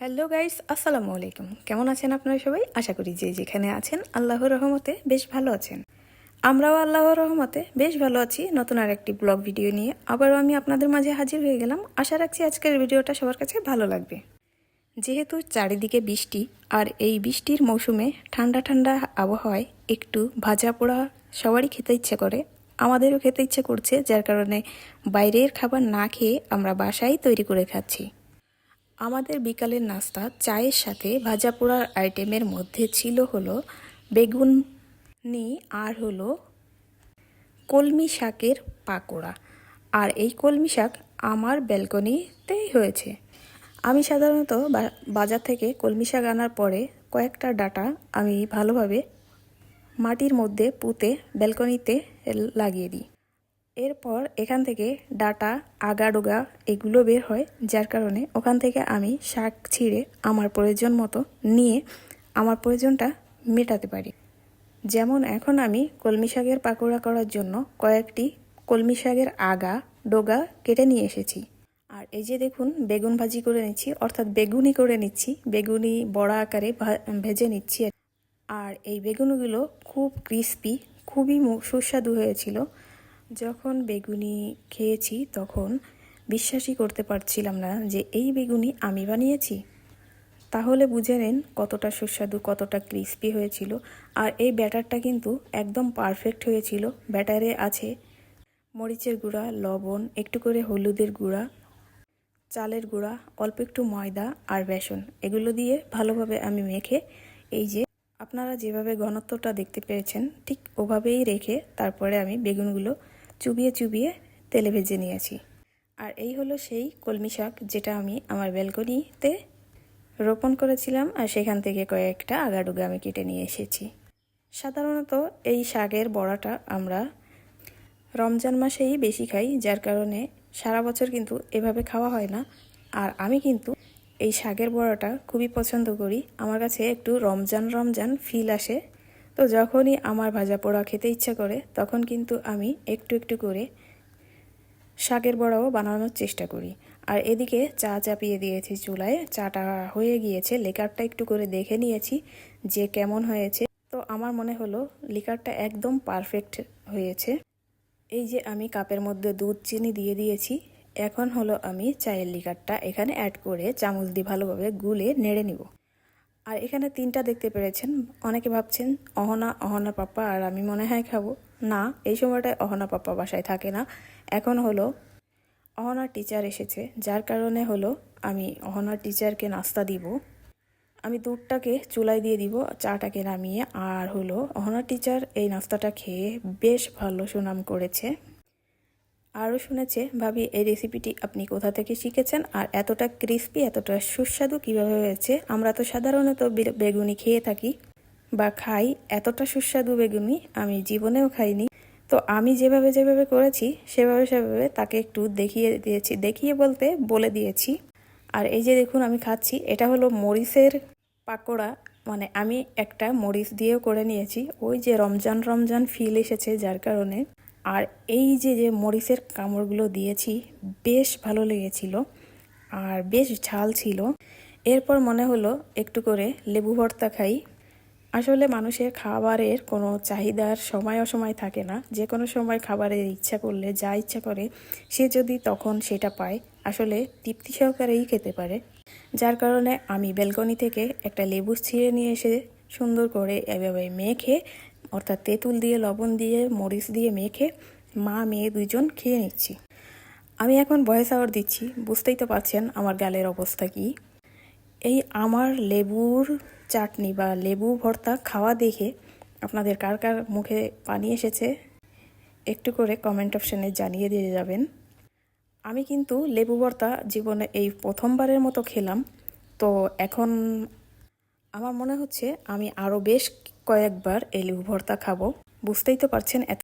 Hello guys আসসালামু আলাইকুম কেমন আছেন আপনারা সবাই? আশা করি যে যেখানে আছেন, আল্লাহর রহমতে বেশ ভালো আছেন। আমরাও আল্লাহর রহমতে বেশ ভালো আছি। নতুন আর একটি ব্লগ ভিডিও নিয়ে আবারও আমি আপনাদের মাঝে হাজির হয়ে গেলাম। আশা রাখছি আজকের ভিডিওটা সবার কাছে ভালো লাগবে। যেহেতু চারিদিকে বৃষ্টি, আর এই বৃষ্টির মৌসুমে ঠান্ডা ঠান্ডা আবহাওয়ায় একটু ভাজা পোড়া সবারই খেতে ইচ্ছে করে। আমাদেরও খেতে ইচ্ছে করছে, যার কারণে বাইরের খাবার না খেয়ে আমরা বাসায় তৈরি করে খাচ্ছি। আমাদের বিকালের নাস্তা চায়ের সাথে ভাজা পোড়ার আইটেমের মধ্যে ছিল হলো বেগুন নি আর হলো কলমি শাকের পাকোড়া। আর এই কলমি শাক আমার ব্যালকনিতেই হয়েছে। আমি সাধারণত বাজার থেকে কলমি শাক আনার পরে কয়েকটা ডাটা আমি ভালোভাবে মাটির মধ্যে পুঁতে ব্যালকনিতে লাগিয়ে দিই। এরপর এখান থেকে ডাটা আগাডোগা এগুলো বের হয়। যার কারণে ওখান থেকে আমি শাক ছিঁড়ে আমার প্রয়োজন মতো নিয়ে আমার প্রয়োজনটা মেটাতে পারি। যেমন এখন আমি কলমি শাকের পাকোড়া করার জন্য কয়েকটি কলমি শাকের আগা, ডোগা কেটে নিয়ে এসেছি। আর এই যে দেখুন, বেগুন ভাজি করে নিচ্ছি, অর্থাৎ বেগুনি করে নিচ্ছি বেগুনি বড়া আকারে ভেজে নিচ্ছি। আর এই বেগুনগুলো খুব ক্রিস্পি, খুবই সুস্বাদু হয়েছিল। যখন বেগুনি খেয়েছি তখন বিশ্বাসই করতে পারছিলাম না যে এই বেগুনি আমি বানিয়েছি। তাহলে বুঝে নেন কতটা সুস্বাদু, কতটা ক্রিস্পি হয়েছিল। আর এই ব্যাটারটা কিন্তু একদম পারফেক্ট হয়েছিল। ব্যাটারে আছে মরিচের গুঁড়া, লবণ, একটু করে হলুদের গুঁড়া, চালের গুঁড়া, অল্প একটু ময়দা আর বেসন। এগুলো দিয়ে ভালোভাবে আমি মেখে এই যে আপনারা যেভাবে ঘনত্বটা দেখতে পেয়েছেন ঠিক ওভাবেই রেখে তারপরে আমি বেগুনগুলো চুবিয়ে চুবিয়ে তেলে ভেজে নিয়েছি। আর এই হলো সেই কলমি শাক যেটা আমি আমার ব্যালকনিতে রোপণ করেছিলাম আর সেখান থেকে কয়েকটা আগাডুগা আমি কেটে নিয়ে এসেছি। সাধারণত এই শাকের বড়াটা আমরা রমজান মাসেই বেশি খাই, যার কারণে সারা বছর কিন্তু এভাবে খাওয়া হয় না। আর আমি কিন্তু এই শাকের বড়াটা খুবই পছন্দ করি। আমার কাছে একটু রমজান রমজান ফিল আসে। তো যখনই আমার ভাজা পোড়া খেতে ইচ্ছা করে, তখন কিন্তু আমি একটু একটু করে শাকের বড়াও বানানোর চেষ্টা করি। আর এদিকে চা চাপিয়ে দিয়েছি চুলায়, চাটা হয়ে গিয়েছে, লেকারটা একটু করে দেখে নিয়েছি যে কেমন হয়েছে। তো আমার মনে হলো লিকারটা একদম পারফেক্ট হয়েছে। এই যে আমি কাপের মধ্যে দুধ, চিনি দিয়ে দিয়েছি, এখন হলো আমি চায়ের লিকারটা এখানে অ্যাড করে চামচ দিয়ে ভালোভাবে গুলে নেড়ে নিব। আর এখানে তিনটা দেখতে পেরেছেন। অনেকে ভাবছেন, অহনা অহনা পাপ্পা, আর আমি মনে হয় খাব। না, এই সময়টায় অহনা পাপ্পা বাসায় থাকে না। এখন হলো অহনার টিচার এসেছে, যার কারণে হলো আমি অহনার টিচারকে নাস্তা দিব। আমি দুধটাকে চুলায় দিয়ে দিব, চাটাকে নামিয়ে, আর হলো অহনা টিচার এই নাস্তাটা খেয়ে বেশ ভালো সুনাম করেছে। আরও শুনেছে, ভাবি, এই রেসিপিটি আপনি কোথা থেকে শিখেছেন? আর এতটা ক্রিস্পি এতটা সুস্বাদু কীভাবে হয়েছে? আমরা তো সাধারণত বেগুনি খেয়ে থাকি বা খাই। এতটা সুস্বাদু বেগুনি আমি জীবনেও খাইনি। তো আমি যেভাবে যেভাবে করেছি, সেভাবে সেভাবে তাকে একটু দেখিয়ে দিয়েছি। দেখিয়ে বলতে বলে দিয়েছি। আর এই যে দেখুন, আমি খাচ্ছি। এটা হলো মরিচের পাকোড়া। মানে আমি একটা মরিচ দিয়েও করে নিয়েছি। ওই যে রমজান রমজান ফিল এসেছে যার কারণে। আর এই যে যে মরিচের কামড়গুলো দিয়েছি, বেশ ভালো লেগেছিল আর বেশ ঝাল ছিল। এরপর মনে হলো একটু করে লেবু ভর্তা খাই। আসলে মানুষের খাবারের কোনো চাহিদার সময় অসময় থাকে না। যে কোনো সময় খাবারের ইচ্ছা করলে, যা ইচ্ছা করে, সে যদি তখন সেটা পায়। আসলে তৃপ্তি সহকারেই খেতে পারে। যার কারণে আমি ব্যালকনি থেকে একটা লেবু ছিঁড়ে নিয়ে এসে সুন্দর করে এভাবে মেখে অর্থাৎ তেঁতুল দিয়ে, লবণ দিয়ে, মরিচ দিয়ে মেখে মা, মেয়ে দুজন খেয়ে নিচ্ছি। আমি এখন ভয়েস আওয়ার দিচ্ছি। বুঝতেই তো পারছেন আমার গালের অবস্থা কী। এই আমার লেবুর চাটনি বা লেবু ভর্তা খাওয়া দেখে আপনাদের কার কার মুখে পানি এসেছে, একটু করে কমেন্ট অপশানে জানিয়ে দিয়ে যাবেন। আমি কিন্তু লেবু ভর্তা জীবনে এই প্রথমবারের মতো খেলাম। তো এখন আমার মনে হচ্ছে আমি আরও বেশ কয়েকবার এই লেবু ভর্তা খাব। বুঝতেই তো পারছেন এত